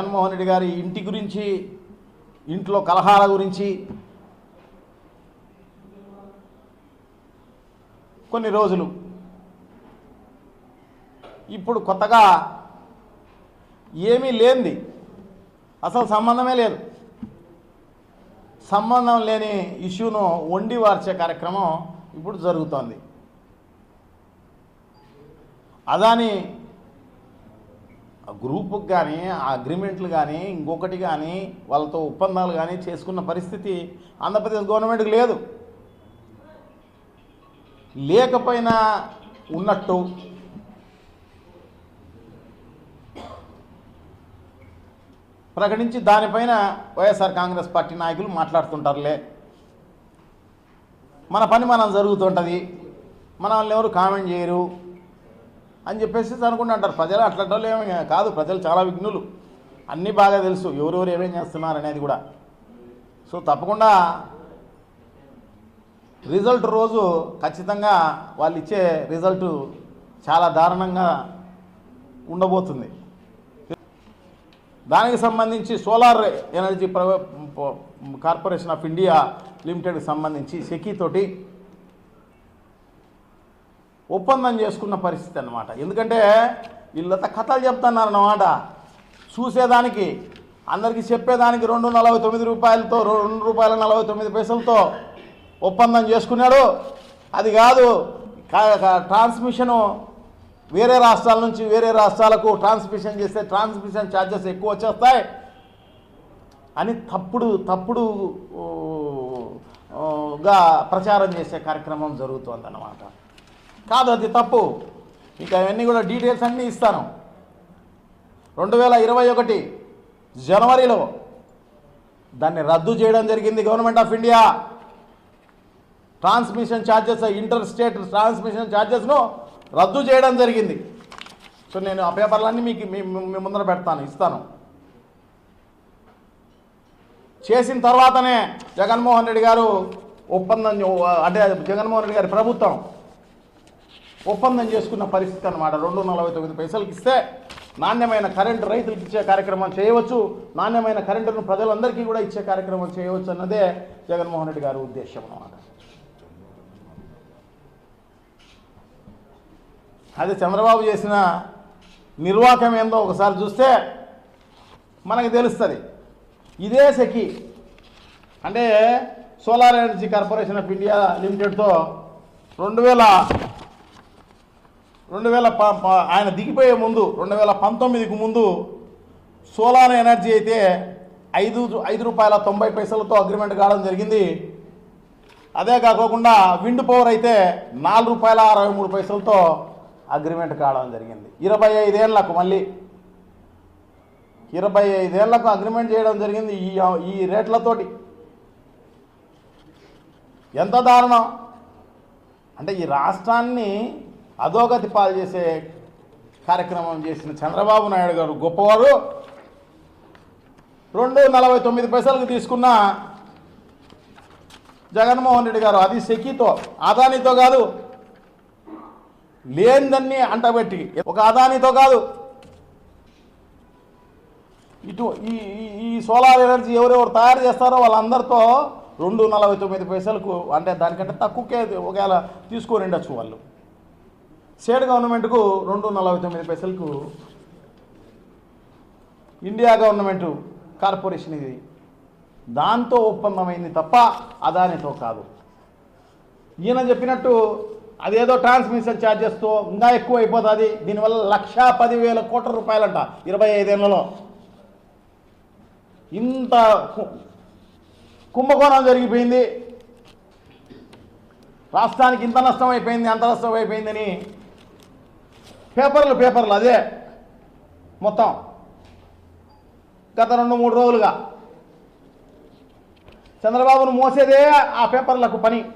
జగన్మోహన్ రెడ్డి గారి ఇంటి గురించి ఇంట్లో కలహాల గురించి కొన్ని రోజులు. ఇప్పుడు కొత్తగా ఏమీ లేనిది. అసలు సంబంధమే లేదు. సంబంధం లేని ఇష్యూను వండి వార్చే కార్యక్రమం ఇప్పుడు జరుగుతోంది. అదాని గ్రూపుకి కానీ ఆ అగ్రిమెంట్లు కానీ ఇంకొకటి కానీ వాళ్ళతో ఒప్పందాలు కానీ చేసుకున్న పరిస్థితి ఆంధ్రప్రదేశ్ గవర్నమెంట్కి లేదు. లేకపోయినా ఉన్నట్టు ప్రకటించి దానిపైన వైఎస్ఆర్ కాంగ్రెస్ పార్టీ నాయకులు మాట్లాడుతుంటారులే. మన పని మనం జరుగుతుంటుంది. మనల్ని ఎవరు కామెంట్ చేయరు. అని చెప్పేసి అనుకుంటుంటారు ప్రజలు అట్లంటే ఏమి కాదు. ప్రజలు చాలా విఘ్నులు. అన్నీ బాగా తెలుసు. ఎవరెవరు ఏమేం చేస్తున్నారు అనేది కూడా. సో తప్పకుండా రిజల్ట్ రోజు ఖచ్చితంగా వాళ్ళు ఇచ్చే రిజల్ట్ చాలా దారుణంగా ఉండబోతుంది. దానికి సంబంధించి solar energy private corporation of India లిమిటెడ్కి సంబంధించి సెకీ తోటి ఒప్పందం చేసుకున్న పరిస్థితి అన్నమాట. ఎందుకంటే వీళ్ళంతా కథలు చెప్తున్నారు అన్నమాట. చూసేదానికి అందరికీ చెప్పేదానికి రెండు నలభై తొమ్మిది రూపాయలతో రెండు రూపాయల నలభై తొమ్మిది పైసలతో ఒప్పందం చేసుకున్నాడు. అది కాదు ట్రాన్స్మిషను వేరే రాష్ట్రాల నుంచి వేరే రాష్ట్రాలకు ట్రాన్స్మిషన్ చేస్తే ట్రాన్స్మిషన్ ఛార్జెస్ ఎక్కువ వచ్చేస్తాయి. అని తప్పుడు తప్పుడు గా ప్రచారం చేసే కార్యక్రమం జరుగుతోందన్నమాట. కాదు అది తప్పు. మీకు అవన్నీ కూడా డీటెయిల్స్ అన్నీ ఇస్తాను. రెండు వేల ఇరవై ఒకటి జనవరిలో దాన్ని రద్దు చేయడం జరిగింది government of India transmission charges inter state transmission ఛార్జెస్ను రద్దు చేయడం జరిగింది. సో నేను ఆ పేపర్లన్నీ మీకు మీ ముందర పెడతాను ఇస్తాను. చేసిన తర్వాతనే జగన్మోహన్ రెడ్డి గారు ఒప్పందం అంటే జగన్మోహన్ రెడ్డి గారి ప్రభుత్వం ఒప్పందం చేసుకున్న పరిస్థితి అనమాట రెండు నలభై తొమ్మిది పైసలకి ఇస్తే నాణ్యమైన కరెంటు రైతులకు ఇచ్చే కార్యక్రమం చేయవచ్చు. నాణ్యమైన కరెంటును ప్రజలందరికీ కూడా ఇచ్చే కార్యక్రమం చేయవచ్చు అన్నదే జగన్మోహన్ రెడ్డి గారి ఉద్దేశం అనమాట అది చంద్రబాబు చేసిన నిర్వాహకం ఏందో ఒకసారి చూస్తే మనకు తెలుస్తుంది. ఇదే సెకి అంటే solar energy corporation of India లిమిటెడ్తో రెండు వేల రెండు వేల ప- ప- ఆయన దిగిపోయే ముందు రెండు వేల పంతొమ్మిదికి ముందు సోలార్ ఎనర్జీ అయితే ఐదు ఐదు రూపాయల తొంభై పైసలతో అగ్రిమెంట్ కావడం జరిగింది. అదే కాకోకుండా విండ్ పవర్ అయితే నాలుగు రూపాయల అరవై మూడు పైసలతో అగ్రిమెంట్ కావడం జరిగింది. ఇరవై ఐదేళ్ళకు మళ్ళీ. ఇరవై ఐదేళ్ళకు అగ్రిమెంట్ చేయడం జరిగింది ఈ ఈ రేట్లతోటి. ఎంత దారుణం. అంటే ఈ రాష్ట్రాన్ని అధోగతి పాలు చేసే కార్యక్రమం చేసిన చంద్రబాబు నాయుడు గారు గొప్పవారు. రెండు నలభై తొమ్మిది పైసలకు తీసుకున్న జగన్మోహన్ రెడ్డి గారు అది సెకీతో అదానితో కాదు లేనిదన్ని అంటబెట్టి ఒక అదానితో కాదు. ఇటు ఈ ఈ- ఈ సోలార్ ఎనర్జీ ఎవరెవరు తయారు చేస్తారో వాళ్ళందరితో రెండు నలభై తొమ్మిది పైసలకు అంటే దానికంటే తక్కువకే ఒకవేళ తీసుకొని ఉండొచ్చు వాళ్ళు. స్టేట్ గవర్నమెంట్కు రెండు నలభై తొమ్మిది పైసలకు ఇండియా గవర్నమెంట్ కార్పొరేషన్ ఇది. దాంతో ఒప్పందమైంది తప్ప అదానితో కాదు. ఈయన చెప్పినట్టు అదేదో ట్రాన్స్మిషన్ ఛార్జెస్తో ఇంకా ఎక్కువ అయిపోతుంది దీనివల్ల లక్షా పదివేల కోట్ల రూపాయలంట ఇరవై ఐదేళ్ళలో. ఇంత కు- కుంభకోణం జరిగిపోయింది. రాష్ట్రానికి ఇంత నష్టం అయిపోయింది అంత నష్టం అయిపోయిందని పేపర్లు పేపర్లు అదే. మొత్తం. గత రెండు మూడు రోజులుగా. చంద్రబాబును మోసేదే ఆ పేపర్లకు పని.